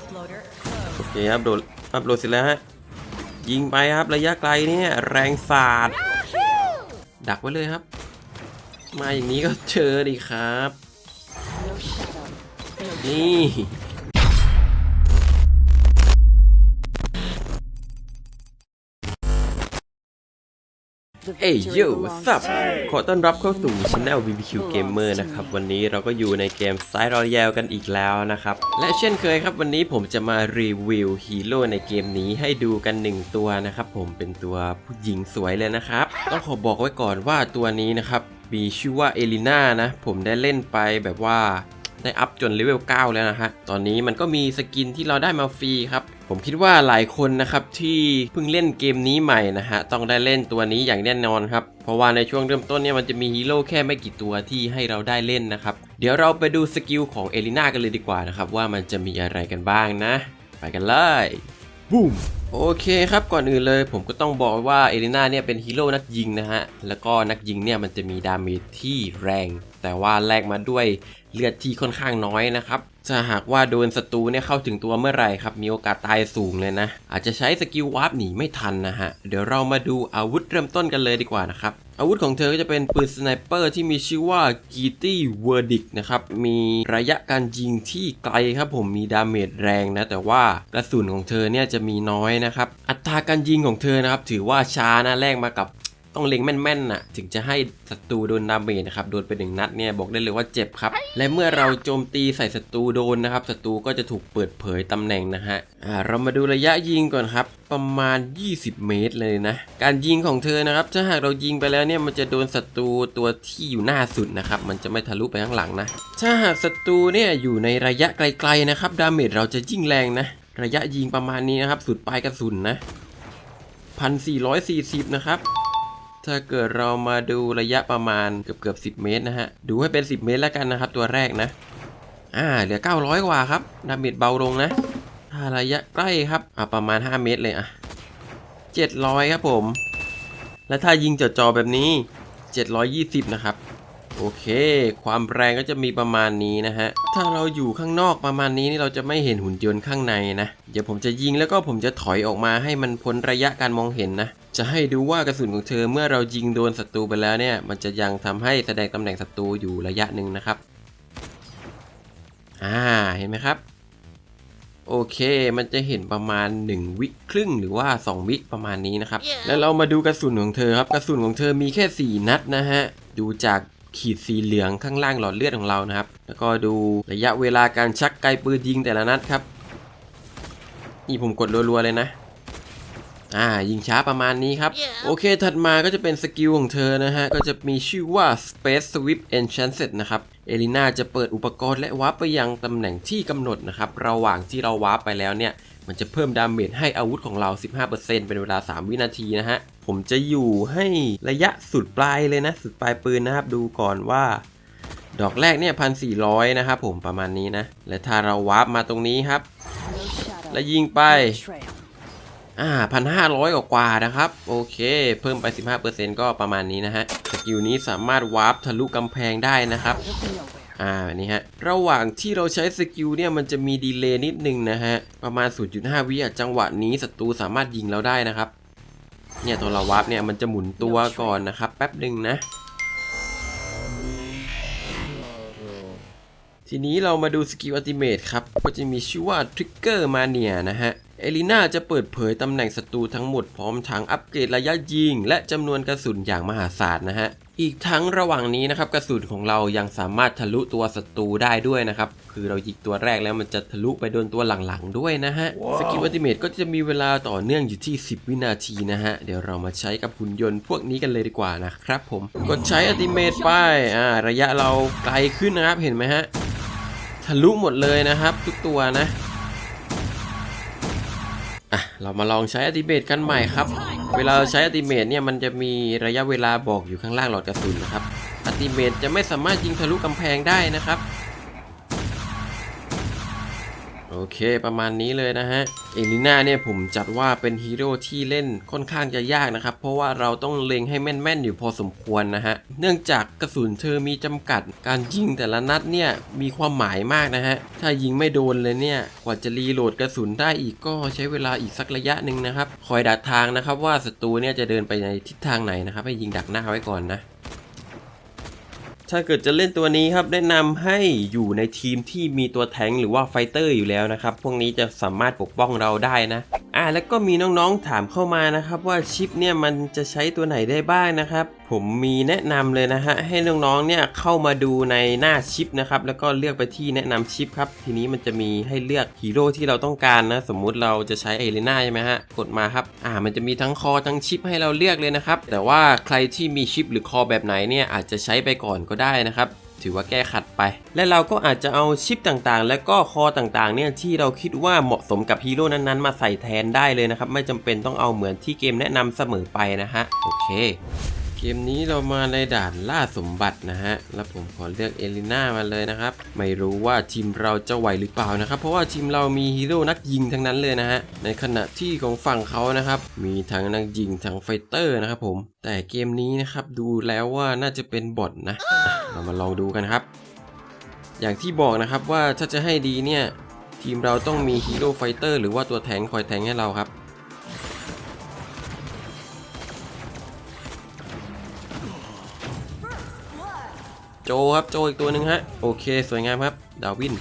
Uploader โอ closed. เคครับโดดอัพโหลดเสร็จแล้วฮะยิงไปครับระยะไกลเนี่ยแรงสาดดักไว้เลยครับ มาอย่างนี้ก็เจอดีครับ No shadow. No นี่ เอ้ย victory โย่ belongs สับ to you. ขอต้อนรับเข้าสู่ช anel BBQ Gamer นะครับ วันนี้เราก็อยู่ในเกม Side Royale กันอีกแล้วนะครับ และเช่นเคยครับวันนี้ผมจะมารีวิวฮีโร่ในเกมนี้ให้ดูกันหนึ่งตัวนะครับ ผมเป็นตัวผู้หญิงสวยเลยนะครับ ต้องขอบอกไว้ก่อนว่าตัวนี้นะครับ มีชื่อว่าเอลิน่านะ ผมได้เล่นไปแบบว่า ได้อัพจนเลเวล 9 แล้วนะฮะ ตอนนี้มันก็มีสกินที่เราได้มาฟรีครับ ผมคิดว่าหลายคนนะครับที่เพิ่งเล่นเกมนี้ใหม่นะฮะ ต้องได้เล่นตัวนี้อย่างแน่นอนครับ เพราะว่าในช่วงเริ่มต้นเนี่ยมันจะมีฮีโร่แค่ไม่กี่ตัวที่ให้เราได้เล่นนะครับ เดี๋ยวเราไปดูสกิลของเอลิน่ากันเลยดีกว่านะครับว่ามันจะมีอะไรกันบ้างนะ ไปกันเลยบูมโอเคครับก่อนอื่นเลยผมก็ต้องบอกว่าเอลิน่าเนี่ยเป็นฮีโร่นักยิงนะฮะ แล้วก็นักยิงเนี่ยมันจะมีดาเมจที่แรง แต่ว่าแลกมาด้วย เลือดที่ค่อนข้างน้อยนะครับถ้าหากว่าโดนศัตรูเนี่ยเข้าถึงตัวเมื่อไหร่ครับ มีโอกาสตายสูงเลยนะ อาจจะใช้สกิลวาร์ปหนีไม่ทันนะฮะ เดี๋ยวเรามาดูอาวุธเริ่มต้นกันเลยดีกว่านะครับ อาวุธของเธอก็จะเป็นปืนสไนเปอร์ที่มีชื่อว่ากีตี้เวอร์ดิกนะครับ มีระยะการยิงที่ไกลครับผมมีดาเมจแรงนะ แต่ว่ากระสุนของเธอเนี่ยจะมีน้อยนะครับ อัตราการยิงของเธอนะครับถือว่าช้านะแลกมากับ ต้องเล็งแม่นๆน่ะ ถึงจะให้ศัตรูโดนดาเมจนะครับ โดนไปหนึ่งนัดเนี่ยบอกได้เลยว่าเจ็บครับ และเมื่อเราโจมตีใส่ศัตรูโดนนะครับ ศัตรูก็จะถูกเปิดเผยตำแหน่งนะฮะ อ่า เรามาดูระยะยิงก่อนครับ ประมาณ 20 เมตรเลยนะ การยิงของเธอนะครับ ถ้าหากเรายิงไปแล้วเนี่ย มันจะโดนศัตรูตัวที่อยู่หน้าสุดนะครับ มันจะไม่ทะลุไปข้างหลังนะ ถ้าหากศัตรูเนี่ยอยู่ในระยะไกลๆนะครับ ดาเมจเราจะยิ่งแรงนะ ระยะยิงประมาณนี้นะครับ สุดปลายกระสุนนะ1440นะครับ ถ้าเกิดเรามาดูระยะประมาณเกือบเกือบ10เมตรนะฮะ ดูให้เป็น 10 เมตรแล้วกันนะครับ ตัวแรกนะ อ่า เหลือ 900 กว่าครับ ดาเมจเบาลงนะ ถ้าระยะใกล้ครับ อ่าประมาณ 5 เมตรเลยอะ 700 ครับผม แล้วถ้ายิงจอจอแบบนี้ 720 นะครับ โอเค ความแรงก็จะมีประมาณนี้นะฮะ ถ้าเราอยู่ข้างนอกประมาณนี้นี่เราจะไม่เห็นหุ่นยนต์ข้างในนะ เดี๋ยวผมจะยิงแล้วก็ผมจะถอยออกมาให้มันพ้นระยะการมองเห็นนะ จะให้ดูว่ากระสุนของเธอเมื่อเรายิงโดนศัตรูไปแล้วเนี่ย มันจะยังทำให้แสดงตำแหน่งศัตรูอยู่ระยะหนึ่งนะครับ อ่า เห็นไหมครับ โอเค มันจะเห็นประมาณ 1 วิครึ่งหรือว่า 2 วิประมาณนี้นะครับแล้วเรามาดูกระสุนของเธอครับ กระสุนของเธอมีแค่ 4 นัดนะฮะ ดูจากขีดสีเหลืองข้างล่างหลอดเลือดของเรานะครับ แล้วก็ดูระยะเวลาการชักไกปืนยิงแต่ละนัดครับ นี่ผมกดรัวๆเลยนะ อ่ายิงช้าประมาณนี้ครับ โอเคถัดมาก็จะเป็นสกิลของเธอนะฮะ ก็จะมีชื่อว่า Space Sweep Enchanted นะครับเอลิน่าจะเปิดอุปกรณ์และวาร์ปไปยังตำแหน่งที่กำหนดนะครับ ระหว่างที่เราวาร์ปไปแล้วเนี่ย มันจะเพิ่มดาเมจให้อาวุธของเรา 15%เป็นเวลา 3 วินาทีนะฮะ ผมจะอยู่ให้ระยะสุดปลายเลยนะ สุดปลายปืนนะครับ ดูก่อนว่า ดอกแรกเนี่ยพันสี่ร้อยนะครับผมประมาณนี้นะ และถ้าเราวาร์ปมาตรงนี้ครับ No shadow. และยิงไป No trail. อ่าพันห้าร้อยกว่านะครับ โอเค เพิ่มไป 15%ก็ประมาณนี้นะฮะ สกิลนี้สามารถวาร์ปทะลุกำแพงได้นะครับ อ่านี่ฮะ ระหว่างที่เราใช้สกิลเนี่ยมันจะมีดีเลย์นิดนึงนะฮะ ประมาณ 0.5 วิจังหวะนี้ศัตรูสามารถยิงเราได้นะครับ เนี่ยตัวเราวาร์ปเนี่ยมันจะหมุนตัวก่อนนะครับ แป๊บหนึ่งนะทีนี้เรามาดูสกิลอัติเม e ครับ ก็จะมีชื่อว่า Trigger Mania นะฮะ เอลิน่าจะเปิดเผยตำแหน่งศัตรูทั้งหมดพร้อมทั้งอัปเกรดระยะยิง และจำนวนกระสุนอย่างมหาศาลนะฮะ อีกทั้งระหว่างนี้นะครับกระสุนของเรายังสามารถทะลุตัวศัตรูได้ด้วยนะครับ คือเรายิงตัวแรกแล้วมันจะทะลุไปโดนตัวหลังๆด้วยนะฮะสกิลอัติเม e ก็จะมีเวลาต่อเนื่องอยู่ที่ 10 วินาทีนะฮะ เดี๋ยวเรามาใช้กับหุ่นยนต์พวกนี้กันเลยดีกว่านะครับผม กดใช้อัติเม e ไป อ่าระยะเราไกลขึ้นนะครับเห็นไหมฮะ ทะลุหมดเลยนะครับ ทุกตัวนะ อะเรามาลองใช้อติเมตกันใหม่ครับ เวลาใช้อติเมตเนี่ยมันจะมีระยะเวลาบอกอยู่ข้างล่างหลอดกระสุนนะครับอติเมตจะไม่สามารถยิงทะลุกำแพงได้นะครับ โอเคประมาณนี้เลยนะฮะ เอลิน่าเนี่ยผมจัดว่าเป็นฮีโร่ที่เล่นค่อนข้างจะยากนะครับ เพราะว่าเราต้องเล็งให้แม่นๆอยู่พอสมควรนะฮะ เนื่องจากกระสุนเธอมีจำกัด การยิงแต่ละนัดเนี่ยมีความหมายมากนะฮะ ถ้ายิงไม่โดนเลยเนี่ย กว่าจะรีโหลดกระสุนได้อีกก็ใช้เวลาอีกสักระยะหนึ่งนะครับ คอยดักทางนะครับว่าศัตรูเนี่ยจะเดินไปในทิศทางไหนนะครับ ให้ยิงดักหน้าไว้ก่อนนะ ถ้าเกิดจะเล่นตัวนี้ครับแนะนำให้อยู่ในทีมที่มีตัวแทงหรือว่าไฟเตอร์อยู่แล้วนะครับ พวกนี้จะสามารถปกป้องเราได้นะอ่าแล้วก็มีน้องๆถามเข้ามานะครับ ว่าชิปเนี่ยมันจะใช้ตัวไหนได้บ้างนะครับ ผมมีแนะนำเลยนะฮะให้น้องๆเนี่ยเข้ามาดูในหน้าชิปนะครับแล้วก็เลือกไปที่แนะนำชิปครับทีนี้มันจะมีให้เลือกฮีโร่ที่เราต้องการนะสมมุติเราจะใช้เอเลน่าใช่ไหมฮะกดมาครับอ่ามันจะมีทั้งคอทั้งชิปให้เราเลือกเลยนะครับแต่ว่าใครที่มีชิปหรือคอแบบไหนเนี่ยอาจจะใช้ไปก่อนก็ได้นะครับถือว่าแก้ขัดไป และเราก็อาจจะเอาชิปต่างๆ และก็คอต่างๆ เนี่ยที่เราคิดว่าเหมาะสมกับฮีโร่นั้นๆ มาใส่แทนได้เลยนะครับ ไม่จำเป็นต้องเอาเหมือนที่เกมแนะนำเสมอไปนะฮะ โอเค เกมนี้เรามาในด่านล่าสมบัตินะฮะ แล้วผมขอเลือกเอลิน่ามาเลยนะครับ ไม่รู้ว่าทีมเราจะไหวหรือเปล่านะครับ เพราะว่าทีมเรามีฮีโร่นักยิงทั้งนั้นเลยนะฮะ ในขณะที่ของฝั่งเขานะครับ มีทั้งนักยิงทั้งไฟเตอร์นะครับผม แต่เกมนี้นะครับดูแล้วว่าน่าจะเป็นบอทนะอะเรามาลองดูกันครับ อย่างที่บอกนะครับว่าถ้าจะให้ดีเนี่ยทีมเราต้องมีฮีโร่ไฟเตอร์หรือว่าตัวแทงคอยแทงให้เราครับ โจครับโจอีกตัวหนึ่งฮะโอเคสวยงามครับ ดาวิน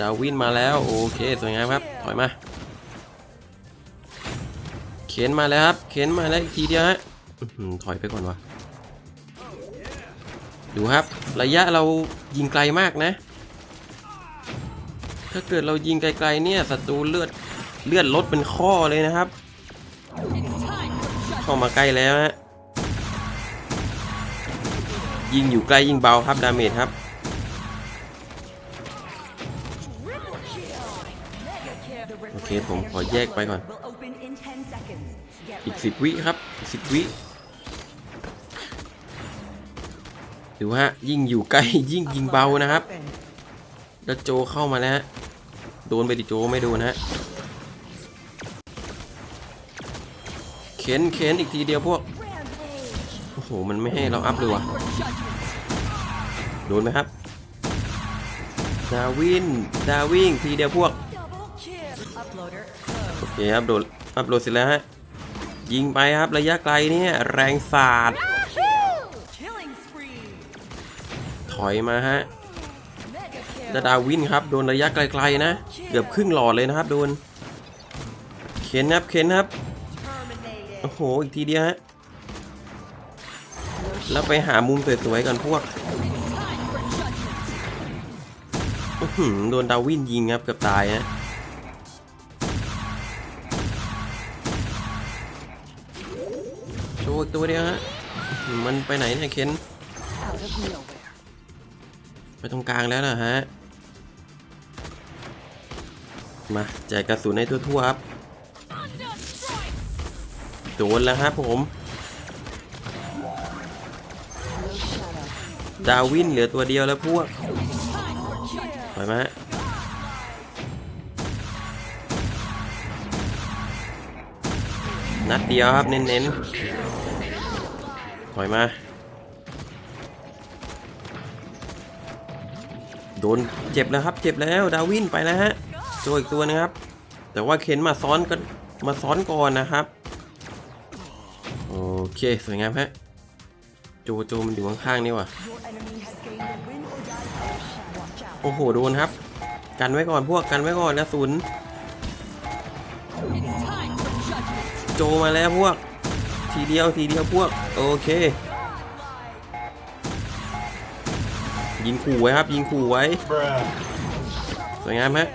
ดาวินมาแล้วโอเคสวยงามครับถอยมาเข็นมาแล้วครับเข็นมาแล้วอีกทีเดียวฮะถอยไปก่อนวะดูครับ ระยะเรายิงไกลมากนะ ถ้าเกิดเรายิงไกลๆเนี่ยศัตรูเลือดเลือดลดเป็นข้อเลยนะครับ เข้ามาใกล้แล้วฮะ ยิงอยู่ใกล้ยิงเบาครับดาเมจครับโอเคผมขอแยกไปก่อน อีกสิบวิครับสิบวิดูฮะยิ่งอยู่ใกล้ยิ่งยิงเบานะครับแล้วโจเข้ามาแล้วโดนไปดิโจไม่โดนฮะเข็นเข็นอีกทีเดียวพวก โอ้โหมันไม่ให้เราอัพเลยวะโดนไหมครับ ดาวิน ดาวิ่งทีเดียวพวก โอเคครับโดนอัพโหลดเสร็จแล้วฮะ ยิงไปครับระยะไกลเนี่ยแรงสาด ถอยมาฮะดาดาวินครับโดนระยะไกลๆนะ เกือบครึ่งหลอดเลยนะครับโดน เข็นครับเข็นครับ โอ้โห อีกทีเดียวฮะ แล้วไปหามุมสวยๆกันพวกโดนดาวินยิงครับเกือบตายฮะโชว์อีกตัวเดียวฮะมันไปไหนเนี่ยเคนไปตรงกลางแล้วนะฮะ มาแจกกระสุนให้ทั่วๆครับ โดนแล้วครับผม ดาวินเหลือตัวเดียวแล้วพวกถอยมาฮะนัดเดียวครับ เน้นๆถอยมา โดนเจ็บแล้วครับ เจ็บแล้วดาวินไปแล้วฮะโจอีกตัวนึงครับ แต่ว่าเข็นมาซ้อนกันมาซ้อนก่อนนะครับ โอเค สวยงามฮะ จโจมันอยู่ข้างๆนี่ว่ะโอ้โหโดนครับ กันไว้ก่อนพวกกันไว้ก่อนนะศูนย์โจมาแล้วพวก ทีเดียวทีเดียวพวก โอเค ยิงขู่ไว้ครับ ยิงขู่ไว้ สวยงามฮะ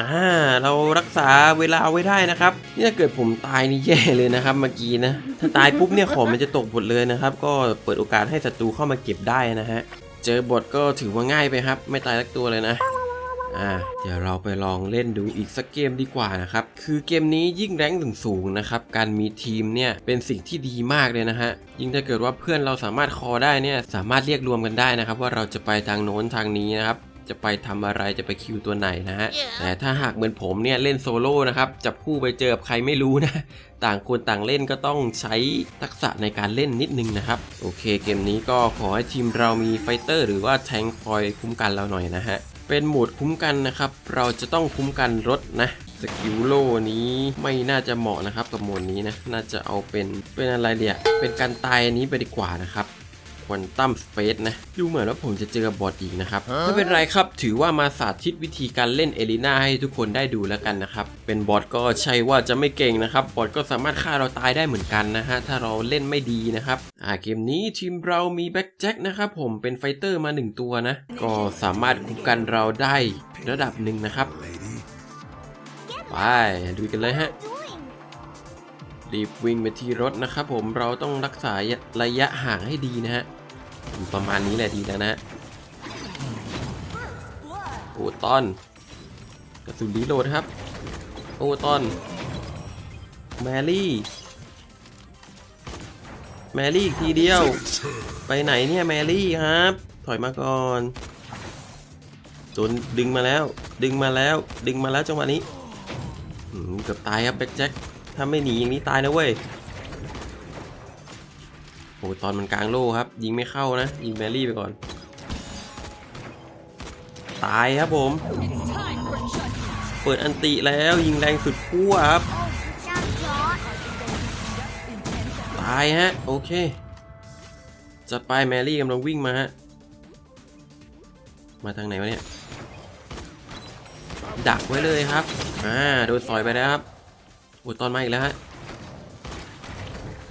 อ่าเรารักษาเวลาไว้ได้นะครับนี่ถ้าเกิดผมตายนี่แย่เลยนะครับ เมื่อกี้นะถ้าตายปุ๊บเนี่ยของมันจะตกหมดเลยนะครับ ก็เปิดโอกาสให้ศัตรูเข้ามาเก็บได้นะฮะเจอบทก็ถือว่าง่ายไปครับ ไม่ตายสักตัวเลยนะอ่าเดี๋ยวเราไปลองเล่นดูอีกสักเกมดีกว่านะครับ คือเกมนี้ยิ่งแรงถึงสูงนะครับ การมีทีมเนี่ยเป็นสิ่งที่ดีมากเลยนะฮะ ยิ่งถ้าเกิดว่าเพื่อนเราสามารถคอได้เนี่ยสามารถเรียกรวมกันได้นะครับ ว่าเราจะไปทางโน้นทางนี้นะครับ จะไปทำอะไรจะไปคิวตัวไหนนะฮะแต่ถ้าหากเหมือนผมเนี่ยเล่นโซโล่นะครับจับคู่ไปเจอกับใครไม่รู้นะ ต่างคนต่างเล่นก็ต้องใช้ทักษะในการเล่นนิดนึงนะครับ โอเคเกมนี้ก็ขอให้ทีมเรามีไฟเตอร์หรือว่าแทงค์คอยคุ้มกันเราหน่อยนะฮะ เป็นโหมดคุ้มกันนะครับ เราจะต้องคุ้มกันรถนะสกิลโลนี้ไม่น่าจะเหมาะนะครับกับโหมดนี้นะ น่าจะเอาเป็นเป็นอะไรเดียเป็นการตายอันนี้ไปดีกว่านะครับ ควอนตัมสเปซนะ ดูเหมือนว่าผมจะเจอบอทอีกนะครับ ไม่เป็นไรครับ ถือว่ามาสาธิตวิธีการเล่นเอลิน่าให้ทุกคนได้ดูแล้วกันนะครับ เป็นบอทก็ใช่ว่าจะไม่เก่งนะครับ บอทก็สามารถฆ่าเราตายได้เหมือนกันนะฮะ ถ้าเราเล่นไม่ดีนะครับ อ่าเกมนี้ทีมเรามีแบ็กแจ็คนะครับผมเป็นไฟเตอร์มา 1 ตัวนะ ก็สามารถคุ้มกันเราได้ระดับหนึ่งนะครับ ไปดูกันเลยฮะ รีบวิ่งไปที่รถนะครับผมเราต้องรักษาระยะห่างให้ดีนะฮะประมาณนี้แหละดีแล้วนะโอ้ตอนกระสุนรีโหลดครับ โอ้ตอนแมรี่ แมรี่อีกทีเดียว ไปไหนเนี่ยแมรี่ครับ ถอยมาก่อนโดนดึงมาแล้ว ดึงมาแล้ว ดึงมาแล้วจังหวะนี้เกือบตายครับแบ็คแจ็ค ถ้าไม่หนีอย่างนี้ตายนะเว้ยโอ้ตอนมันกลางโล่ครับ ยิงไม่เข้านะ ยิงแมรี่ไปก่อน ตายครับผม เปิดอันติแล้วยิงแรงสุดขั้วครับ ตายฮะ โอเคจัดไปแมรี่กำลังวิ่งมาฮะ มาทางไหนวะเนี่ย ดักไว้เลยครับ อ่า โดนสอยไปแล้วครับ โอ้ตอนมาอีกแล้วฮะ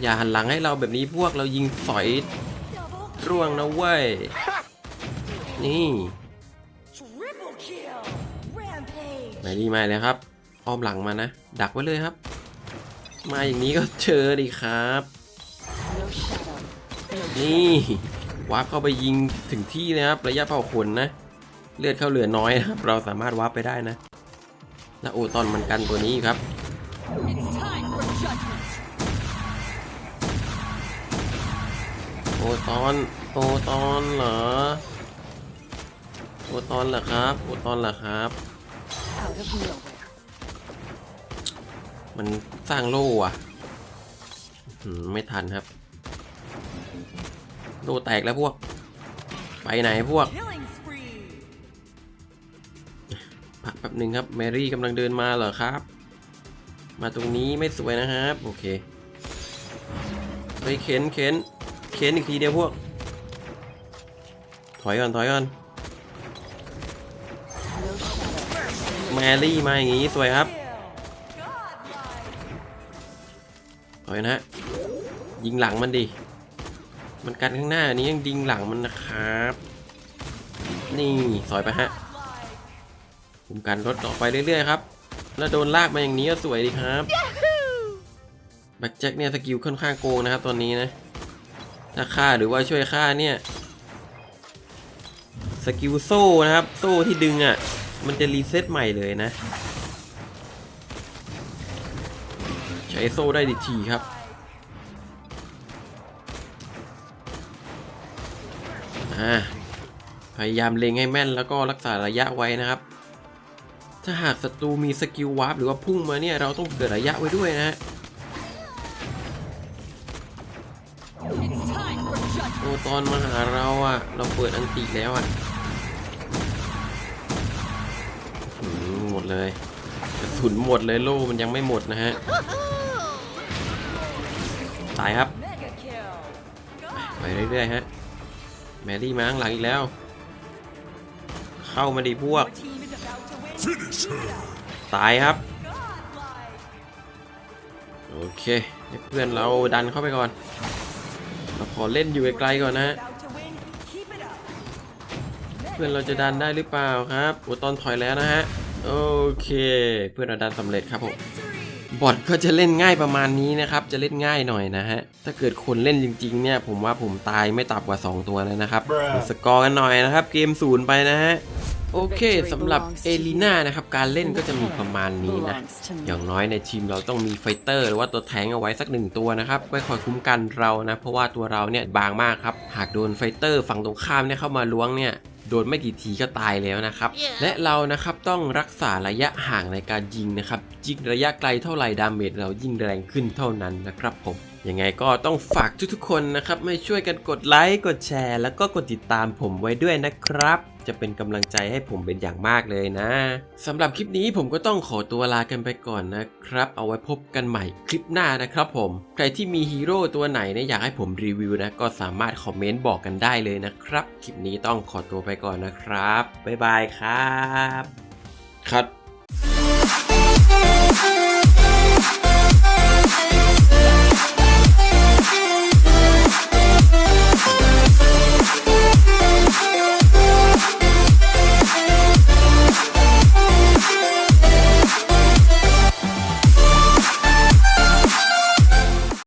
อย่าหันหลังให้เราแบบนี้พวกเรายิงสอยร่วงนะเว้ย นี่ไหนดีมาเลยครับ อ้อมหลังมานะ ดักไว้เลยครับ มาอย่างนี้ก็เจอดีครับ นี่วาร์ปเข้าไปยิงถึงที่นะครับ ระยะเผาขนนะ เลือดเข้าเหลือน้อยนะครับ เราสามารถวาร์ปไปได้นะแล้วโอตอนมันกันตัวนี้ครับ ตอนโอตอนเหรอโอตอนเหรอครับโอตอนเหรอครับ Out of nowhere. มันสร้างโล่อะอื้อหือไม่ทันครับ โล่แตกแล้วพวก ไปไหนพวกพักแป๊บหนึ่งครับแมรี่กำลังเดินมาเหรอครับ มาตรงนี้ไม่สวยนะครับ โอเค ไปเข็นเข็น เข็นอีกทีเดียวพวก ถอยก่อน ถอยก่อน แมรี่มาอย่างงี้ สวยครับ ถอยนะฮะยิงหลังมันดิ มันกันข้างหน้านี้ยังยิงหลังมันนะครับ นี่สอยไปฮะคุมกันรถต่อไปเรื่อยๆครับ แล้วโดนลากมาอย่างนี้ก็สวยดีครับแบ็คแจ็คเนี่ยสกิลค่อนข้างโกงนะครับตอนนี้นะ ถ้าฆ่าหรือว่าช่วยฆ่าเนี่ยสกิลโซ่นะครับ โซ่ที่ดึงอะ มันจะรีเซ็ตใหม่เลยนะ ใช้โซ่ได้ดีทีครับพยายามเล็งให้แม่นแล้วก็รักษาระยะไว้นะครับ ถ้าหากศัตรูมีสกิลวาร์ปหรือว่าพุ่งมาเนี่ย เราต้องเกิดระยะไว้ด้วยนะฮะ โอ้ตอนมาหาเราอะเราเปิดอันติแล้วอะหมดเลยกระสุนหมดเลยโล่มันยังไม่หมดนะฮะ ตายครับ ไปเรื่อยๆฮะ แมรี่มาข้างหลังอีกแล้ว เข้ามาดิพวก ตายครับ โอเค เพื่อนเราดันเข้าไปก่อน ขอเล่นอยู่ไกลๆก่อนนะฮะเพื่อนเราจะดันได้หรือเปล่าครับโอ้ตอนถอยแล้วนะฮะโอเค เพื่อนเราดันสำเร็จครับผมบอทก็จะเล่นง่ายประมาณนี้นะครับ จะเล่นง่ายหน่อยนะฮะ ถ้าเกิดคนเล่นจริงๆเนี่ย ผมว่าผมตายไม่ต่ำกว่า 2 ตัวแล้วนะครับดูสกอร์กันหน่อยนะครับ เกมศูนย์ไปนะฮะ โอเคสำหรับเอลิน่านะครับ การเล่นก็จะมีประมาณนี้นะ Belongs to อย่า me. งน้อยในทีมเราต้องมีไฟเตอร์หรือว่าตัวแทงเอาไว้สักหนึ่งตัวนะครับไว้คอยคุ้มกันเรานะ เพราะว่าตัวเราเนี่ยบางมากครับ หากโดนไฟเตอร์ฝั่งตรงข้ามเนี่ยเข้ามาล้วงเนี่ยโดนไม่กี่ทีก็ตายแล้วนะครับ และเรานะครับต้องรักษาระยะห่างในการยิงนะครับยิงระยะไกลเท่าไหร่ดาเมจเรายิ่งแรงขึ้นเท่านั้นนะครับผม ยังไงก็ต้องฝากทุกๆคนนะครับไม่ช่วยกันกดไลค์กดแชร์ แล้วก็กดติดตามผมไว้ด้วยนะครับ จะเป็นกำลังใจให้ผมเป็นอย่างมากเลยนะสำหรับคลิปนี้ผมก็ต้องขอตัวลากันไปก่อนนะครับ เอาไว้พบกันใหม่คลิปหน้านะครับผมใครที่มีฮีโร่ตัวไหนเนี่ยอยากให้ผมรีวิวนะก็สามารถคอมเมนต์บอกกันได้เลยนะครับคลิปนี้ต้องขอตัวไปก่อนนะครับบ๊ายบายครับคัด